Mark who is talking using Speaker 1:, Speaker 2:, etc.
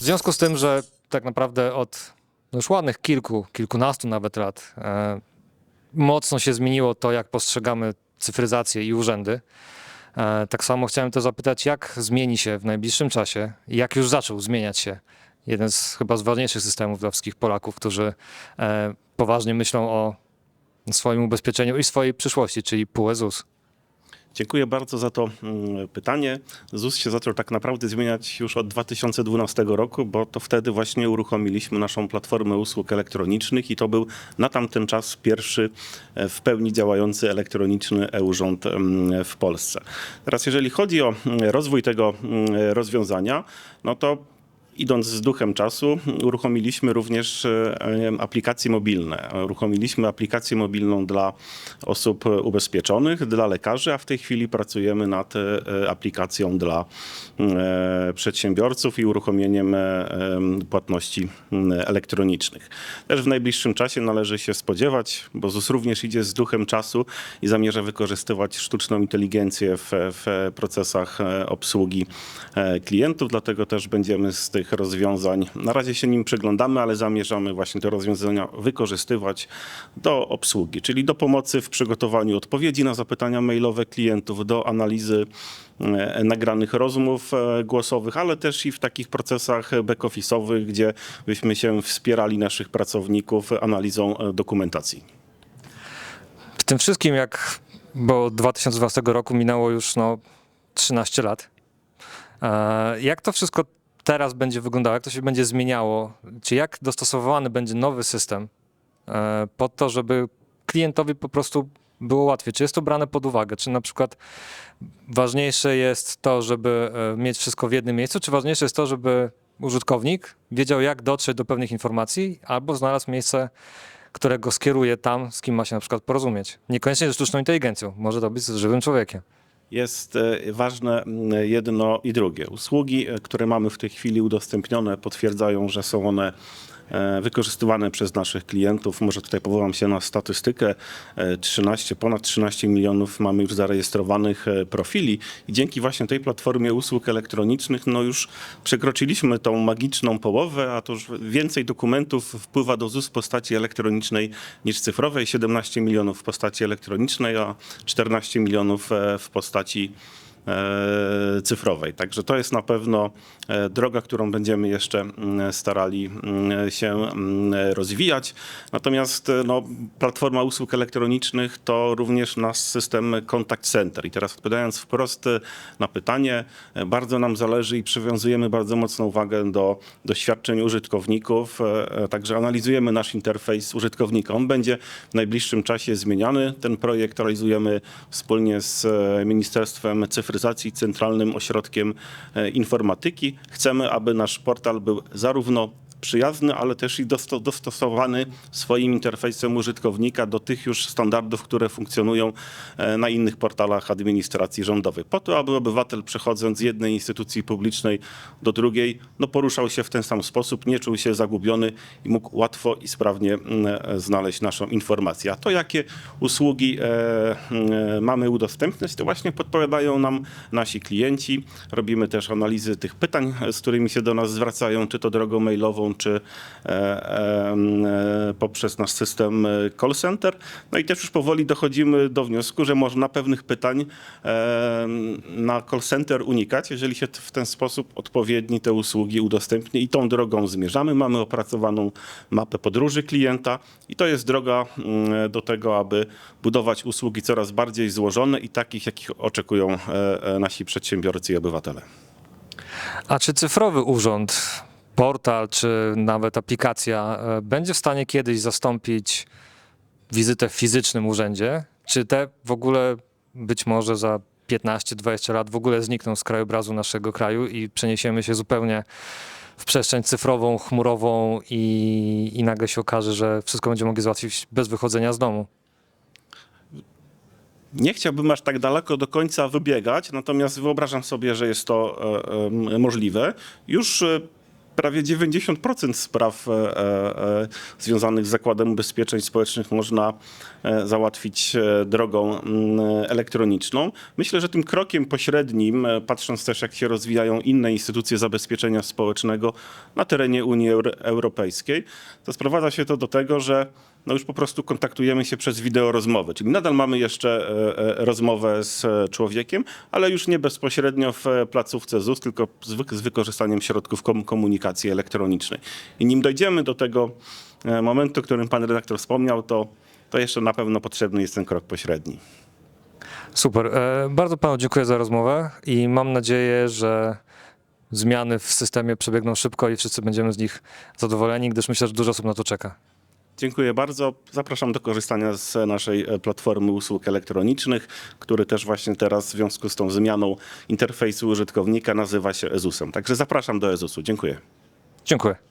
Speaker 1: W związku z tym, że tak naprawdę od no już ładnych kilku, kilkunastu nawet lat e, mocno się zmieniło to, jak postrzegamy cyfryzację i urzędy. E, tak samo chciałem to zapytać, jak zmieni się w najbliższym czasie, jak już zaczął zmieniać się jeden z chyba z ważniejszych systemów dla wszystkich Polaków, którzy e, poważnie myślą o swoim ubezpieczeniu i swojej przyszłości, czyli PUE ZUS.
Speaker 2: Dziękuję bardzo za to mm, pytanie. ZUS się zaczął tak naprawdę zmieniać już od 2012 roku, bo to wtedy właśnie uruchomiliśmy naszą platformę usług elektronicznych i to był na tamten czas pierwszy e, w pełni działający elektroniczny e-urząd mm, w Polsce. Teraz jeżeli chodzi o mm, rozwój tego mm, rozwiązania, no to Idąc z duchem czasu, uruchomiliśmy również e, aplikacje mobilne. Uruchomiliśmy aplikację mobilną dla osób ubezpieczonych, dla lekarzy, a w tej chwili pracujemy nad e, aplikacją dla e, przedsiębiorców i uruchomieniem em, płatności elektronicznych. Też w najbliższym czasie należy się spodziewać, bo ZUS również idzie z duchem czasu i zamierza wykorzystywać sztuczną inteligencję w, w procesach obsługi klientów, dlatego też będziemy z tych rozwiązań, na razie się nim przyglądamy, ale zamierzamy właśnie te rozwiązania wykorzystywać do obsługi, czyli do pomocy w przygotowaniu odpowiedzi na zapytania mailowe klientów, do analizy e, nagranych rozmów e, głosowych, ale też i w takich procesach back-office'owych, gdzie byśmy się wspierali naszych pracowników analizą e, dokumentacji.
Speaker 1: W tym wszystkim, jak, bo od 2012 roku minęło już no, 13 lat. Jak to wszystko teraz będzie wyglądało, jak to się będzie zmieniało? Czy jak dostosowany będzie nowy system e, pod to, żeby klientowi po prostu było łatwiej? Czy jest to brane pod uwagę? Czy na przykład ważniejsze jest to, żeby e, mieć wszystko w jednym miejscu, czy ważniejsze jest to, żeby użytkownik wiedział, jak dotrzeć do pewnych informacji, albo znalazł miejsce, które go skieruje tam, z kim ma się na przykład porozumieć? Niekoniecznie ze sztuczną inteligencją, może to być z żywym człowiekiem.
Speaker 2: Jest e, ważne jedno i drugie. Usługi, e, które mamy w tej chwili udostępnione, potwierdzają, że są one wykorzystywane przez naszych klientów. Może tutaj powołam się na statystykę. E, 13, ponad 13 milionów mamy już zarejestrowanych e, profili i dzięki właśnie tej platformie usług elektronicznych no już przekroczyliśmy tą magiczną połowę, a to już więcej dokumentów wpływa do ZUS w postaci elektronicznej niż cyfrowej. 17 milionów w postaci elektronicznej, a 14 milionów e, w postaci e, cyfrowej. Także to jest na pewno e, droga, którą będziemy jeszcze mm, starali mm, się mm, rozwijać. Natomiast e, no, platforma usług elektronicznych to również nasz system Contact Center. I teraz odpowiadając wprost e, na pytanie, e, bardzo nam zależy i przywiązujemy bardzo mocną uwagę do doświadczeń użytkowników. e, e, Także analizujemy nasz interfejs użytkownika. On będzie w najbliższym czasie zmieniany. Ten projekt realizujemy wspólnie z e, Ministerstwem Cyfryzacji i Centralnym Ośrodkiem e, Informatyki. Chcemy, aby nasz portal był zarówno przyjazny, ale też i dosto- dostosowany swoim interfejsem użytkownika do tych już standardów, które funkcjonują e, na innych portalach administracji rządowej. Po to, aby obywatel przechodząc z jednej instytucji publicznej do drugiej, no poruszał się w ten sam sposób, nie czuł się zagubiony i mógł łatwo i sprawnie mm, e, znaleźć naszą informację. A to, jakie usługi e, mm, mamy udostępniać, to właśnie podpowiadają nam nasi klienci. Robimy też analizy tych pytań, z którymi się do nas zwracają, czy to drogą mailową, czy e, e, poprzez nasz system e, call center. No i też już powoli dochodzimy do wniosku, że można pewnych pytań na call center unikać, jeżeli się w ten sposób odpowiedni te usługi udostępni i tą drogą zmierzamy. Mamy opracowaną mapę podróży klienta i to jest droga mm, do tego, aby budować usługi coraz bardziej złożone i takich, jakich oczekują nasi przedsiębiorcy i obywatele.
Speaker 1: A czy cyfrowy urząd, portal, czy nawet aplikacja e, będzie w stanie kiedyś zastąpić wizytę w fizycznym urzędzie? Czy te w ogóle być może za 15-20 lat w ogóle znikną z krajobrazu naszego kraju i przeniesiemy się zupełnie w przestrzeń cyfrową, chmurową i, i nagle się okaże, że wszystko będziemy mogli załatwić bez wychodzenia z domu?
Speaker 2: Nie chciałbym aż tak daleko do końca wybiegać, natomiast wyobrażam sobie, że jest to e, e, możliwe. Już prawie 90% spraw e, e, e, związanych z Zakładem Ubezpieczeń Społecznych można załatwić drogą mm, elektroniczną. Myślę, że tym krokiem pośrednim, patrząc też jak się rozwijają inne instytucje zabezpieczenia społecznego na terenie Unii Euro- Europejskiej, to sprowadza się to do tego, że no już po prostu kontaktujemy się przez wideorozmowę, czyli nadal mamy jeszcze e, e, rozmowę z e, człowiekiem, ale już nie bezpośrednio w placówce ZUS, tylko z, wy- z wykorzystaniem środków kom- komunikacji elektronicznej. I nim dojdziemy do tego momentu, o którym pan redaktor wspomniał, to, to jeszcze na pewno potrzebny jest ten krok pośredni.
Speaker 1: Super. Bardzo panu dziękuję za rozmowę i mam nadzieję, że zmiany w systemie przebiegną szybko i wszyscy będziemy z nich zadowoleni, gdyż myślę, że dużo osób na to czeka.
Speaker 2: Dziękuję bardzo. Zapraszam do korzystania z naszej e, platformy usług elektronicznych, który też właśnie teraz w związku z tą zmianą interfejsu użytkownika nazywa się EZUS-em. Także zapraszam do EZUS-u. Dziękuję.
Speaker 1: Dziękuję.